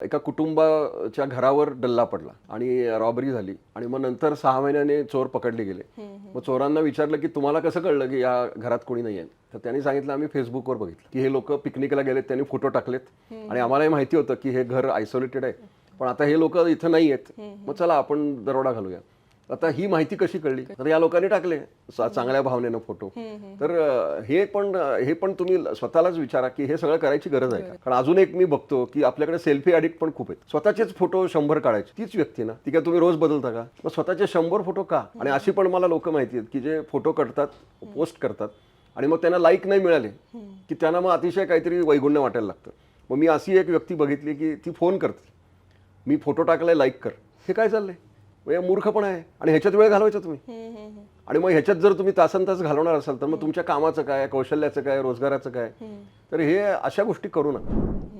एका कुटुंबाच्या घरावर डल्ला पडला आणि रॉबरी झाली आणि मग नंतर सहा महिन्याने चोर पकडले गेले. मग चोरांना विचारलं की तुम्हाला कसं कळलं की या घरात कोणी नाही आहे? तर त्यांनी सांगितलं आम्ही फेसबुकवर बघितलं की हे लोक पिकनिकला गेलेत त्यांनी फोटो टाकलेत आणि आम्हालाही माहिती होतं की हे घर आयसोलेटेड आहे. पण आता हे लोक इथं नाही आहेत. मग चला आपण दरोडा घालूया. आता ही माहिती कशी कळली? तर या लोकांनी टाकले चांगल्या भावनेनं फोटो. तर हे पण हे पण तुम्ही स्वतःलाच विचारा की हे सगळं करायची गरज आहे का? कारण अजून एक मी बघतो की आपल्याकडे सेल्फी अडिक्ट पण खूप आहेत. स्वतःचेच फोटो शंभर काढायचे. तीच व्यक्ती ना? ती काय तुम्ही रोज बदलता का? मग स्वतःचे शंभर फोटो का? आणि अशी पण मला लोक माहिती आहेत की जे फोटो करतात पोस्ट करतात आणि मग त्यांना लाईक नाही मिळाले की त्यांना मग अतिशय काहीतरी वैगुण्य वाटायला लागतं. मग मी अशी एक व्यक्ती बघितली की ती फोन करते. मी फोटो टाकलाय लाईक कर. हे काय चाललंय? म्हणजे मूर्खपणा आहे. आणि ह्याच्यात वेळ घालवायचा तुम्ही. आणि मग ह्याच्यात जर तुम्ही तासन तास घालवणार असाल तर मग तुमच्या कामाचं काय कौशल्याचं काय रोजगाराचं काय? तर हे अशा गोष्टी करू नका.